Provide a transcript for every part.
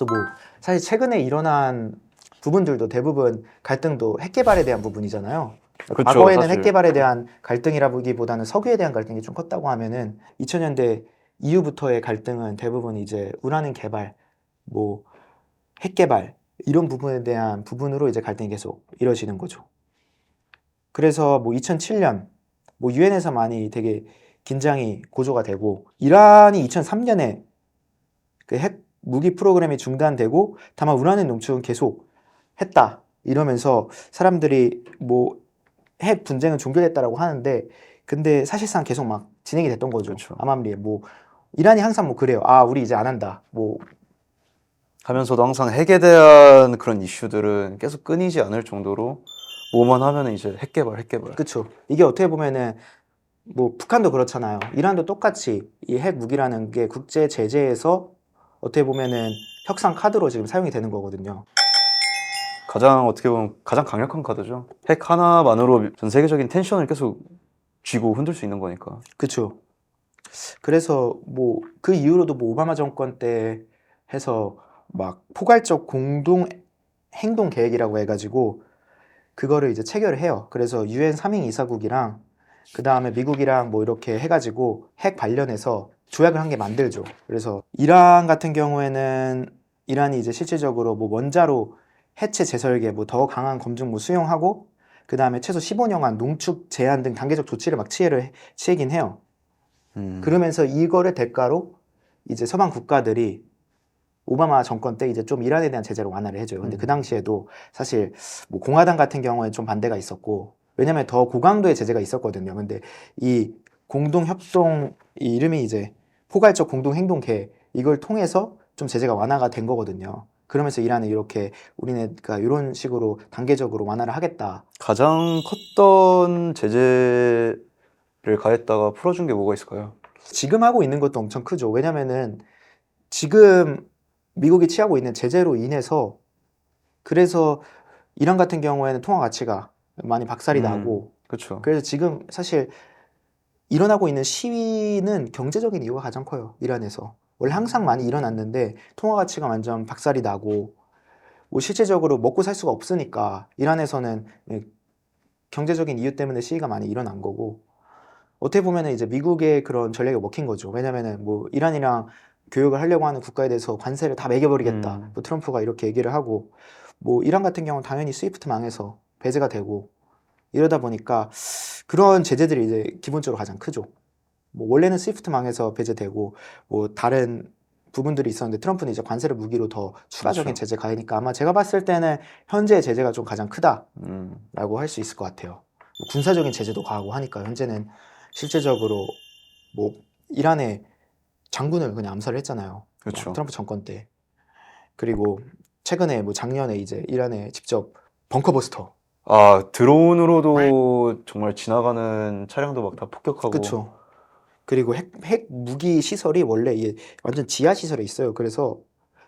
그래서 뭐 사실 최근에 일어난 부분들도 대부분 갈등도 핵 개발에 대한 부분이잖아요. 그쵸, 과거에는 사실. 핵 개발에 대한 갈등이라기보다는 석유에 대한 갈등이 좀 컸다고 하면은 2000년대 이후부터의 갈등은 대부분 이제 우라늄 개발, 뭐 핵 개발 이런 부분에 대한 부분으로 이제 갈등이 계속 이뤄지는 거죠. 그래서 뭐 2007년 뭐 유엔에서 많이 되게 긴장이 고조가 되고 이란이 2003년에 그 핵 무기 프로그램이 중단되고 다만 우라늄 농축은 계속 했다 이러면서 사람들이 뭐 핵 분쟁은 종결됐다라고 하는데 근데 사실상 계속 막 진행이 됐던 거죠. 그렇죠. 암암리에 뭐 이란이 항상 뭐 그래요. 아 우리 이제 안 한다. 뭐 하면서도 항상 핵에 대한 그런 이슈들은 계속 끊이지 않을 정도로 뭐만 하면은 이제 핵 개발, 핵 개발. 그쵸. 이게 어떻게 보면은 뭐 북한도 그렇잖아요. 이란도 똑같이 이 핵 무기라는 게 국제 제재에서 어떻게 보면은 협상 카드로 지금 사용이 되는 거거든요. 가장 어떻게 보면 가장 강력한 카드죠. 핵 하나만으로 전 세계적인 텐션을 계속 쥐고 흔들 수 있는 거니까. 그쵸. 그래서 뭐 그 이후로도 뭐 오바마 정권 때 해서 막 포괄적 공동 행동 계획이라고 해가지고 그거를 이제 체결을 해요. 그래서 유엔 3인 이사국이랑 그 다음에 미국이랑 뭐 이렇게 해가지고 핵 관련해서 조약을 한 개 만들죠. 그래서 이란 같은 경우에는 이란이 이제 실질적으로 뭐 원자로 해체 재설계 뭐 더 강한 검증 뭐 수용하고 그 다음에 최소 15년간 농축 제한 등 단계적 조치를 막 취해를 해- 취하긴 해요. 음. 그러면서 이거를 대가로 이제 서방 국가들이 오바마 정권 때 이제 좀 이란에 대한 제재를 완화를 해줘요. 근데 음. 그 당시에도 사실 뭐 공화당 같은 경우에 좀 반대가 있었고 왜냐면 더 고강도의 제재가 있었거든요. 근데 이 공동 협동 이 이름이 이제 포괄적 공동 행동 계획 이걸 통해서 좀 제재가 완화가 된 거거든요. 그러면서 이란은 이렇게 우리네가 이런 식으로 단계적으로 완화를 하겠다. 가장 컸던 제재를 가했다가 풀어준 게 뭐가 있을까요? 지금 하고 있는 것도 엄청 크죠. 왜냐면은 지금 미국이 취하고 있는 제재로 인해서 그래서 이란 같은 경우에는 통화 가치가 많이 박살이 음. 나고 그렇죠. 그래서 지금 사실 일어나고 있는 시위는 경제적인 이유가 가장 커요. 이란에서. 원래 항상 많이 일어났는데 통화 가치가 완전 박살이 나고 뭐 실제적으로 먹고 살 수가 없으니까 이란에서는 예, 경제적인 이유 때문에 시위가 많이 일어난 거고 어떻게 보면은 이제 미국의 그런 전략이 먹힌 거죠. 왜냐면은 뭐 이란이랑 교역을 하려고 하는 국가에 대해서 관세를 다 매겨버리겠다. 음. 뭐 트럼프가 이렇게 얘기를 하고 뭐 이란 같은 경우는 당연히 스위프트 망해서 배제가 되고 이러다 보니까 그런 제재들이 이제 기본적으로 가장 크죠. 뭐 원래는 스위프트 망해서 배제되고 뭐 다른 부분들이 있었는데 트럼프는 이제 관세를 무기로 더 추가적인 그렇죠. 제재 가니까 아마 제가 봤을 때는 현재 제재가 좀 가장 크다라고 음. 할수 있을 것 같아요. 뭐 군사적인 제재도 가하고 하니까 현재는 실제적으로 뭐 이란의 장군을 그냥 암살을 했잖아요. 그렇죠. 뭐 트럼프 정권 때. 그리고 최근에 뭐 작년에 이제 이란에 직접 벙커버스터 아 드론으로도 정말 지나가는 차량도 막 다 폭격하고. 그쵸. 그리고 핵, 핵 무기 시설이 원래 이게 완전 지하 시설에 있어요. 그래서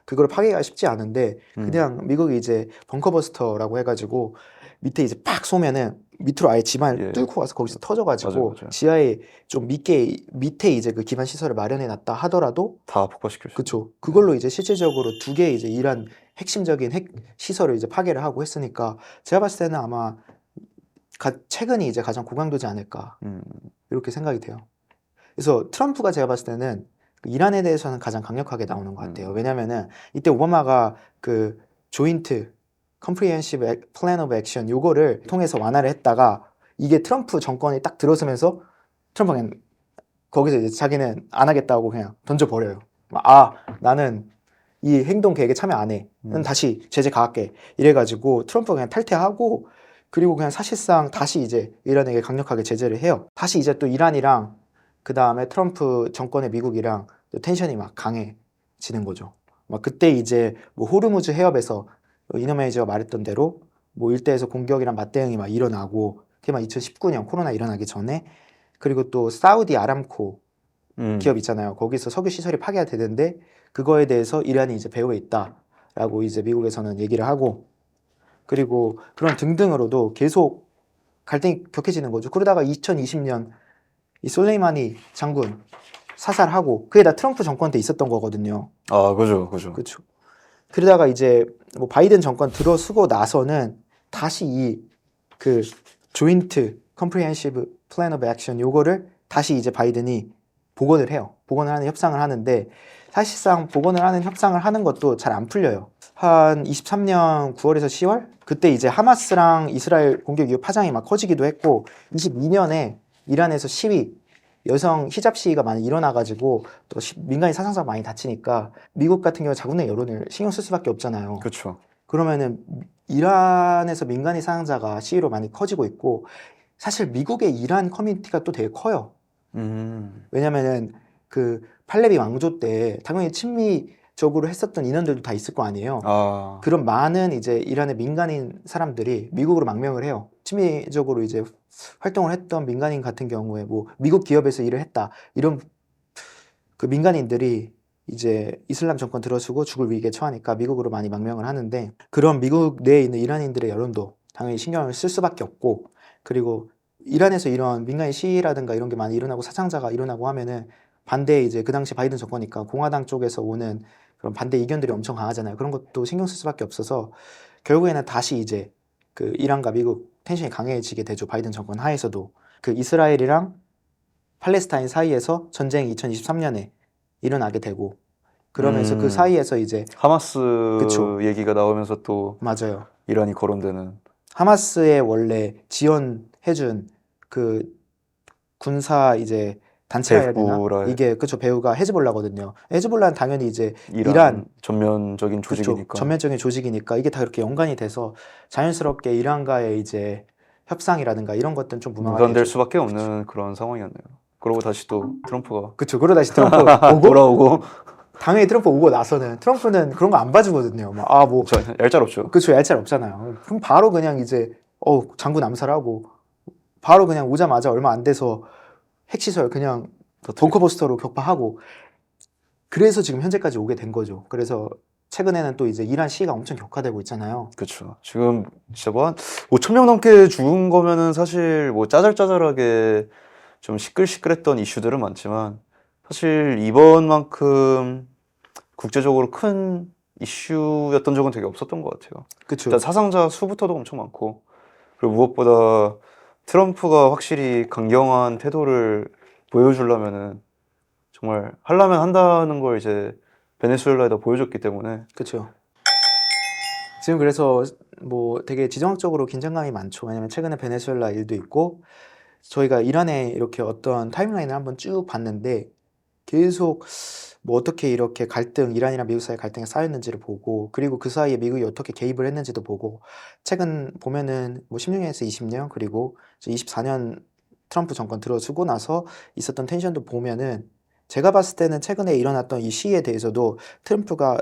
그걸 파괴가 쉽지 않은데 음. 그냥 미국이 이제 벙커버스터라고 해가지고 밑에 이제 팍 쏘면은 밑으로 아예 집안을 예. 뚫고 가서 거기서 터져가지고 맞아요, 맞아요. 지하에 좀 밑에 밑에 이제 그 기반 시설을 마련해 놨다 하더라도 다 폭파시킬 수. 그쵸. 그걸로 이제 실질적으로 두 개 이제 이란 핵심적인 핵 시설을 이제 파괴를 하고 했으니까 제가 봤을 때는 아마 가, 최근이 이제 가장 고강도지 않을까 음. 이렇게 생각이 돼요. 그래서 트럼프가 제가 봤을 때는 그 이란에 대해서는 가장 강력하게 나오는 것 같아요. 음. 왜냐면은 이때 오바마가 그 조인트 컴프리헨시브 액- 플랜 오브 액션 요거를 통해서 완화를 했다가 이게 트럼프 정권이 딱 들어서면서 트럼프가 그냥 거기서 이제 자기는 안 하겠다고 그냥 던져버려요. 아 나는 이 행동 계획에 참여 안 해. 는 음. 다시 제재 가할게. 이래가지고 트럼프가 그냥 탈퇴하고 그리고 그냥 사실상 다시 이제 이란에게 강력하게 제재를 해요. 다시 이제 또 이란이랑 그 다음에 트럼프 정권의 미국이랑 또 텐션이 막 강해지는 거죠. 막 그때 이제 뭐 호르무즈 해협에서 이너메이저가 말했던 대로 뭐 일대에서 공격이랑 맞대응이 막 일어나고 그게 막 2019년 코로나 일어나기 전에 그리고 또 사우디 아람코 음. 기업 있잖아요. 거기서 석유 시설이 파괴가 되는데 그거에 대해서 이란이 이제 배후에 있다라고 이제 미국에서는 얘기를 하고 그리고 그런 등등으로도 계속 갈등이 격해지는 거죠. 그러다가 2020년 이 솔레이마니 장군 사살하고 그게 다 트럼프 정권 때 있었던 거거든요. 아 그죠, 그죠. 그렇죠. 그러다가 이제 뭐 바이든 정권 들어서고 나서는 다시 이 그 조인트 컴프리헨시브 플랜 오브 액션 요거를 다시 이제 바이든이 복원을 해요. 복원을 하는 협상을 하는데 사실상 복원을 하는 협상을 하는 것도 잘 안 풀려요. 한 23년 9월에서 10월 그때 이제 하마스랑 이스라엘 공격 이후 파장이 막 커지기도 했고 22년에 이란에서 시위 여성 히잡 시위가 많이 일어나가지고 또 시- 민간인 사상자가 많이 다치니까 미국 같은 경우 자국 내 여론을 신경 쓸 수밖에 없잖아요. 그렇죠. 그러면은 이란에서 민간인 사상자가 시위로 많이 커지고 있고 사실 미국의 이란 커뮤니티가 또 되게 커요. 음. 왜냐면은 그 팔레비 왕조 때 당연히 친미 적으로 했었던 인원들도 다 있을 거 아니에요. 아. 그런 많은 이제 이란의 민간인 사람들이 미국으로 망명을 해요. 친미적으로 이제 활동을 했던 민간인 같은 경우에 뭐 미국 기업에서 일을 했다 이런 그 민간인들이 이제 이슬람 정권 들어서고 죽을 위기에 처하니까 미국으로 많이 망명을 하는데 그런 미국 내에 있는 이란인들의 여론도 당연히 신경을 쓸 수밖에 없고 그리고 이란에서 이런 민간인 시위라든가 이런 게 많이 일어나고 사상자가 일어나고 하면은 반대 이제 그 당시 바이든 정권이니까 공화당 쪽에서 오는 그런 반대 이견들이 엄청 강하잖아요. 그런 것도 신경 쓸 수밖에 없어서 결국에는 다시 이제 그 이란과 미국 텐션이 강해지게 되죠. 바이든 정권 하에서도 그 이스라엘이랑 팔레스타인 사이에서 전쟁이 2023년에 일어나게 되고 그러면서 음. 그 사이에서 이제 하마스 그쵸. 얘기가 나오면서 또 맞아요. 이란이 거론되는 하마스에 원래 지원해준 그 군사 이제 단체라 해야 되나? 배후라 이게 그쵸 배우가 헤즈볼라거든요. 헤즈볼라는 당연히 이제 이란, 이란. 전면적인 그쵸, 조직이니까. 전면적인 조직이니까 이게 다 그렇게 연관이 돼서 자연스럽게 이란과의 이제 협상이라든가 이런 것들은 좀 무망하게 되죠. 수밖에 없는 그런 상황이었네요. 그러고 다시 또 트럼프가 그쵸. 그러다 다시 트럼프 오고 돌아오고 당연히 트럼프 오고 나서는 트럼프는 그런 거 안 봐주거든요. 막 아뭐 저 얄짤없죠. 그쵸 얄짤 없잖아요. 그럼 바로 그냥 이제 어 장군 암살하고 바로 그냥 오자마자 얼마 안 돼서 핵시설 그냥 벙커버스터로 격파하고 그래서 지금 현재까지 오게 된 거죠. 그래서 최근에는 또 이제 이란 시위가 엄청 격화되고 있잖아요. 그렇죠. 지금 진짜 뭐한 5천 명 넘게 죽은 거면은 사실 뭐 짜잘짜잘하게 좀 시끌시끌했던 이슈들은 많지만 사실 이번만큼 국제적으로 큰 이슈였던 적은 되게 없었던 것 같아요. 일단 사상자 수부터도 엄청 많고 그리고 무엇보다 트럼프가 확실히 강경한 태도를 보여주려면은 정말 하려면 한다는 걸 이제 베네수엘라에다 보여줬기 때문에 그렇죠. 지금 그래서 뭐 되게 지정학적으로 긴장감이 많죠. 왜냐면 최근에 베네수엘라 일도 있고 저희가 이란에 이렇게 어떤 타임라인을 한번 쭉 봤는데 계속 뭐 어떻게 이렇게 갈등, 이란이랑 미국 사이 갈등이 쌓였는지를 보고 그리고 그 사이에 미국이 어떻게 개입을 했는지도 보고 최근 보면은 뭐 16년에서 20년 그리고 24년 트럼프 정권 들어서고 나서 있었던 텐션도 보면은 제가 봤을 때는 최근에 일어났던 이 시위에 대해서도 트럼프가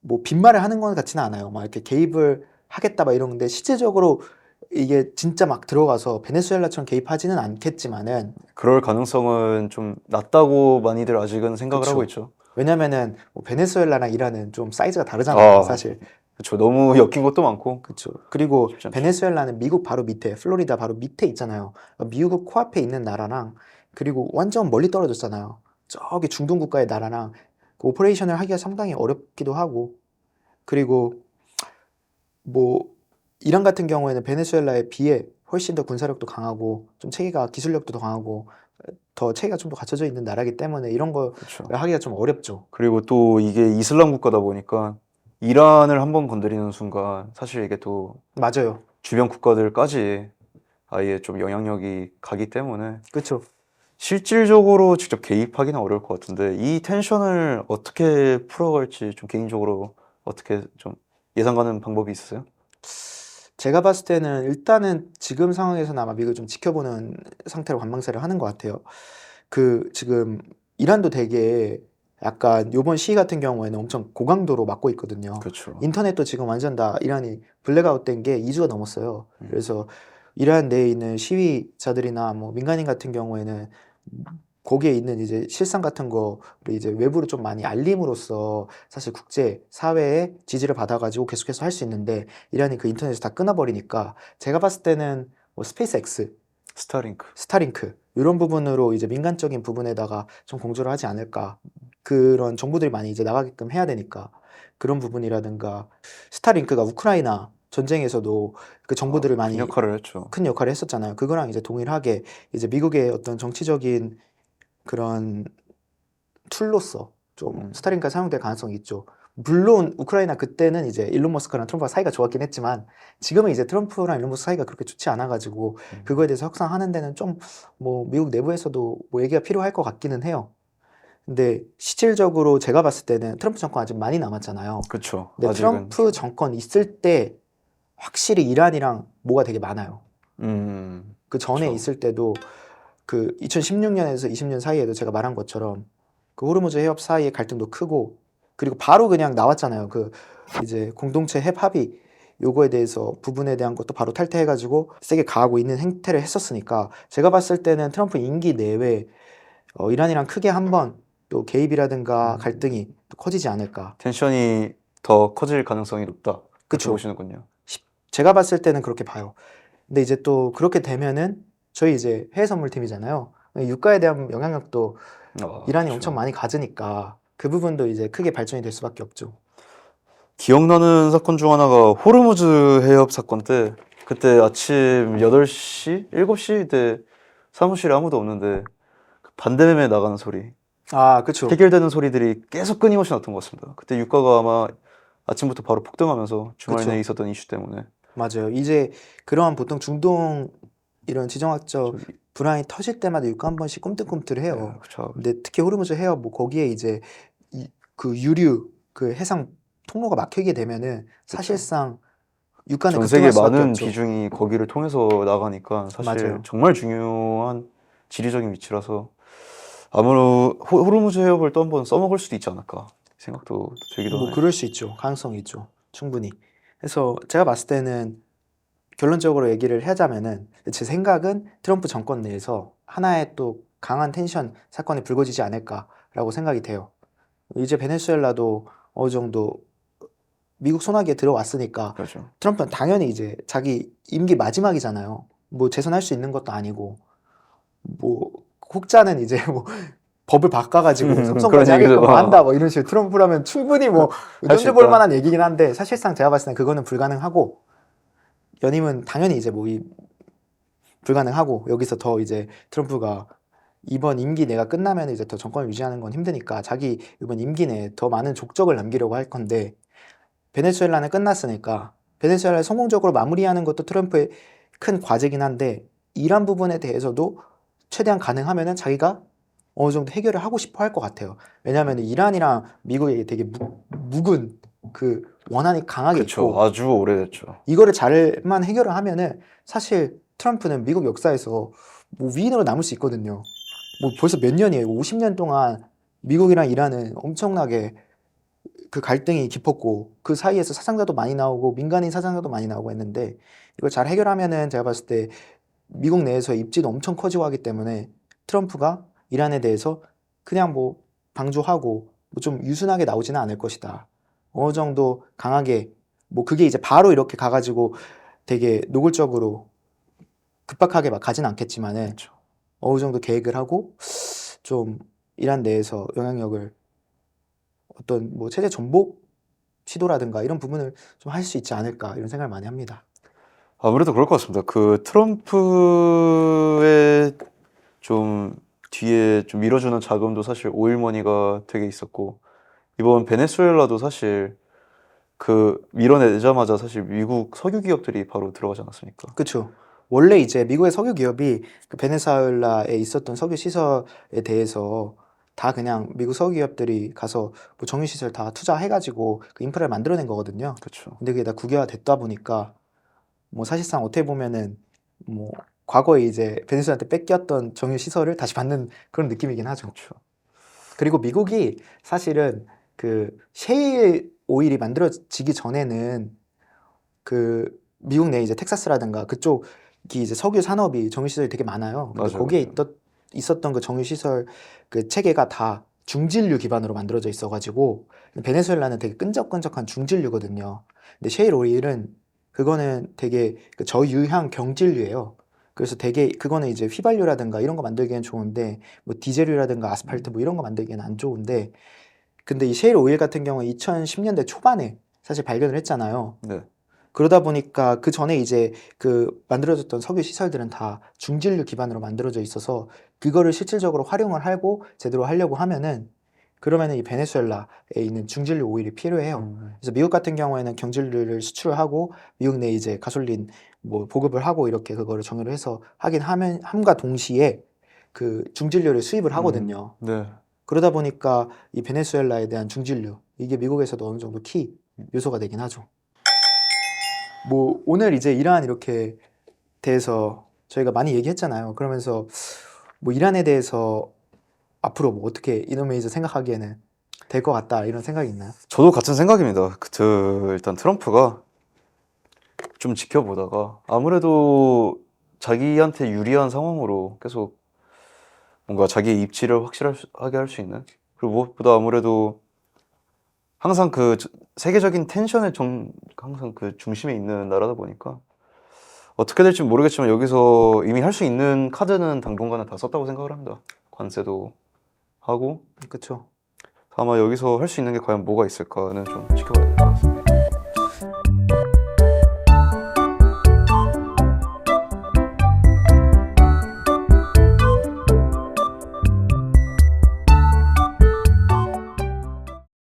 뭐 빈말을 하는 건 같지는 않아요. 막 이렇게 개입을 하겠다 막 이런 건데 실제적으로 이게 진짜 막 들어가서 베네수엘라처럼 개입하지는 않겠지만은 그럴 가능성은 좀 낮다고 많이들 아직은 생각을 그쵸. 하고 있죠. 왜냐면은 뭐 베네수엘라랑 이란은 좀 사이즈가 다르잖아요, 아. 사실. 그렇죠. 너무 엮인 것도 많고 그렇죠. 그리고 쉽지 않죠. 베네수엘라는 미국 바로 밑에, 플로리다 바로 밑에 있잖아요. 미국 코앞에 있는 나라랑 그리고 완전 멀리 떨어졌잖아요. 저기 중동 국가의 나라랑 그 오퍼레이션을 하기가 상당히 어렵기도 하고 그리고 뭐 이란 같은 경우에는 베네수엘라에 비해 훨씬 더 군사력도 강하고 좀 체계가 기술력도 더 강하고 더 체계가 좀 더 갖춰져 있는 나라이기 때문에 이런 걸 그렇죠. 하기가 좀 어렵죠. 그리고 또 이게 이슬람 국가다 보니까 이란을 한번 건드리는 순간 사실 이게 또 맞아요. 주변 국가들까지 아예 좀 영향력이 가기 때문에 그렇죠. 실질적으로 직접 개입하기는 어려울 것 같은데 이 텐션을 어떻게 풀어갈지 좀 개인적으로 어떻게 좀 예상 가는 방법이 있으세요? 제가 봤을 때는 일단은 지금 상황에서는 아마 미국을 좀 지켜보는 상태로 관망세를 하는 것 같아요. 그 지금 이란도 되게 약간 요번 시위 같은 경우에는 엄청 고강도로 막고 있거든요. 그렇죠. 인터넷도 지금 완전 다 이란이 블랙아웃 된 게 2주가 넘었어요. 음. 그래서 이란 내에 있는 시위자들이나 뭐 민간인 같은 경우에는 거기에 있는 이제 실상 같은 거를 이제 외부로 좀 많이 알림으로써 사실 국제 사회의 지지를 받아가지고 계속해서 할 수 있는데 이란이 그 인터넷을 다 끊어버리니까 제가 봤을 때는 뭐 스페이스 X, 스타링크. 스타링크 이런 부분으로 이제 민간적인 부분에다가 좀 공조를 하지 않을까 그런 정보들이 많이 이제 나가게끔 해야 되니까 그런 부분이라든가 스타링크가 우크라이나 전쟁에서도 그 정보들을 많이 큰 역할을 했죠. 큰 역할을 했었잖아요. 그거랑 이제 동일하게 이제 미국의 어떤 정치적인 그런 툴로서 좀 음. 스타링크가 사용될 가능성이 있죠. 물론 우크라이나 그때는 이제 일론 머스크랑 트럼프가 사이가 좋았긴 했지만 지금은 이제 트럼프랑 일론 머스크 사이가 그렇게 좋지 않아 가지고 음. 그거에 대해서 협상하는 데는 좀 뭐 미국 내부에서도 뭐 얘기가 필요할 것 같기는 해요. 근데 실질적으로 제가 봤을 때는 트럼프 정권 아직 많이 남았잖아요. 그렇죠. 근데 아직은 트럼프 정권 있을 때 확실히 이란이랑 뭐가 되게 많아요. 음, 그 전에 그쵸. 있을 때도 그 2016년에서 20년 사이에도 제가 말한 것처럼 그 호르무즈 해협 사이의 갈등도 크고 그리고 바로 그냥 나왔잖아요. 그 이제 공동체 핵 합의 요거에 대해서 부분에 대한 것도 바로 탈퇴해가지고 세게 가하고 있는 행태를 했었으니까 제가 봤을 때는 트럼프 임기 내외 어, 이란이랑 크게 한번 또 개입이라든가 음. 갈등이 또 커지지 않을까. 텐션이 더 커질 가능성이 높다. 그렇게 그쵸. 보시는군요. 제가 봤을 때는 그렇게 봐요. 근데 이제 또 그렇게 되면은 저희 이제 해외 선물팀이잖아요. 유가에 대한 영향력도 아, 이란이 그쵸. 엄청 많이 가지니까 그 부분도 이제 크게 발전이 될 수밖에 없죠. 기억나는 사건 중 하나가 호르무즈 해협 사건 때 그때 아침 8시, 7시 때 사무실에 아무도 없는데 그 반대매매 나가는 소리, 아, 그렇죠. 해결되는 소리들이 계속 끊임없이 났던 것 같습니다. 그때 유가가 아마 아침부터 바로 폭등하면서 주말 그쵸. 내에 있었던 이슈 때문에 맞아요. 이제 그러한 보통 중동 이런 지정학적 저기- 불안이 터질 때마다 유가 한 번씩 꿈틀꿈틀해요. 네. 근데 특히 호르무즈 해협 뭐 거기에 이제 이, 그 유류 그 해상 통로가 막히게 되면은 사실상 유가는 전 세계 급등할 수밖에 많은 없죠. 비중이 거기를 통해서 나가니까 사실 맞아요. 정말 중요한 지리적인 위치라서 아무로 호- 호르무즈 해협을 또 한 번 써먹을 수도 있지 않을까 생각도 들기도 뭐 하네요. 그럴 수 있죠. 가능성이 있죠. 충분히. 그래서 제가 봤을 때는 결론적으로 얘기를 하자면은 제 생각은 트럼프 정권 내에서 하나의 또 강한 텐션 사건이 불거지지 않을까라고 생각이 돼요. 이제 베네수엘라도 어느 정도 미국 손아귀에 들어왔으니까 그렇죠. 트럼프는 당연히 이제 자기 임기 마지막이잖아요. 뭐 재선할 수 있는 것도 아니고 뭐 혹자는 이제 뭐 법을 바꿔가지고 음, 삼성까지 그런 하게끔 얘기죠. 한다 뭐 이런 식으로 트럼프라면 충분히 뭐 눈여볼 있다. 만한 얘기긴 한데 사실상 제가 봤을 땐 그거는 불가능하고 연임은 당연히 이제 뭐 이 불가능하고 여기서 더 이제 트럼프가 이번 임기 내가 끝나면 이제 더 정권을 유지하는 건 힘드니까 자기 이번 임기 내에 더 많은 족적을 남기려고 할 건데 베네수엘라는 끝났으니까 베네수엘라를 성공적으로 마무리하는 것도 트럼프의 큰 과제긴 한데 이란 부분에 대해서도 최대한 가능하면은 자기가 어느 정도 해결을 하고 싶어 할 것 같아요. 왜냐하면 이란이랑 미국이 되게 무, 묵은 그 원한이 강하게 그렇죠. 있고 아주 오래됐죠. 이거를 잘만 해결을 하면은 사실 트럼프는 미국 역사에서 뭐 위인으로 남을 수 있거든요. 뭐 벌써 몇 년이에요. 50년 동안 미국이랑 이란은 엄청나게 그 갈등이 깊었고 그 사이에서 사상자도 많이 나오고 민간인 사상자도 많이 나오고 했는데 이걸 잘 해결하면은 제가 봤을 때 미국 내에서 입지도 엄청 커지고 하기 때문에 트럼프가 이란에 대해서 그냥 뭐 방조하고 뭐 좀 유순하게 나오지는 않을 것이다. 어느 정도 강하게 뭐 그게 이제 바로 이렇게 가가지고 되게 노골적으로 급박하게 막 가진 않겠지만은 그렇죠. 어느 정도 계획을 하고 좀 이란 내에서 영향력을 어떤 뭐 체제 전복 시도라든가 이런 부분을 좀 할 수 있지 않을까 이런 생각을 많이 합니다. 아무래도 그럴 것 같습니다. 그 트럼프의 좀 뒤에 좀 밀어주는 자금도 사실 오일머니가 되게 있었고 이번 베네수엘라도 사실 그 밀어내자마자 사실 미국 석유 기업들이 바로 들어가지 않았습니까? 그렇죠. 원래 이제 미국의 석유 기업이 그 베네수엘라에 있었던 석유 시설에 대해서 다 그냥 미국 석유 기업들이 가서 뭐 정유 시설 다 투자해가지고 그 인프라를 만들어낸 거거든요. 그렇죠. 근데 그게 다 국유화됐다 보니까 뭐 사실상 어떻게 보면은 뭐 과거에 이제 베네수엘한테 뺏겼던 정유 시설을 다시 받는 그런 느낌이긴 하죠. 그렇죠. 그리고 미국이 사실은 그 셰일 오일이 만들어지기 전에는 그 미국 내 이제 텍사스라든가 그쪽이 이제 석유 산업이 정유 시설이 되게 많아요. 맞아요, 거기에. 있던 있었던 그 정유 시설 그 체계가 다 중진류 기반으로 만들어져 있어가지고 베네수엘라는 되게 끈적끈적한 중진류거든요. 근데 셰일 오일은 그거는 되게 그 저유향 경질류예요. 그 그래서 되게 그거는 이제 휘발유라든가 이런 거 만들기엔 좋은데 뭐 디젤유라든가 아스팔트 뭐 이런 거 만들기엔 안 좋은데 근데 이 셰일 오일 같은 경우 2010년대 초반에 사실 발견을 했잖아요. 네. 그러다 보니까 그 전에 이제 그 만들어졌던 석유 시설들은 다 중진류 기반으로 만들어져 있어서 그거를 실질적으로 활용을 하고 제대로 하려고 하면은 그러면은 이 베네수엘라에 있는 중진류 오일이 필요해요. 음. 그래서 미국 같은 경우에는 경질류를 수출을 하고 미국 내 이제 가솔린 뭐 보급을 하고 이렇게 그거를 정유를 해서 하긴 하면 함과 동시에 그 중진류를 수입을 하거든요. 네. 그러다 보니까 이 베네수엘라에 대한 중진류 이게 미국에서도 어느 정도 키 요소가 되긴 하죠. 뭐 오늘 이제 이란 이렇게 대해서 저희가 많이 얘기했잖아요. 그러면서 뭐 이란에 대해서 앞으로 뭐 어떻게 이노메이저 생각하기에는 될 것 같다 이런 생각이 있나요? 저도 같은 생각입니다. 그, 저, 일단 트럼프가 좀 지켜보다가 아무래도 자기한테 유리한 상황으로 계속 뭔가 자기의 입지를 확실하게 할 수 있는 그리고 무엇보다 아무래도 항상 그 저- 세계적인 텐션의 정, 항상 그 중심에 있는 나라다 보니까 어떻게 될지 모르겠지만 여기서 이미 할 수 있는 카드는 당분간은 다 썼다고 생각을 합니다. 관세도 하고 그렇죠. 아마 여기서 할 수 있는 게 과연 뭐가 있을까는 좀 지켜봐야 될 것 같습니다.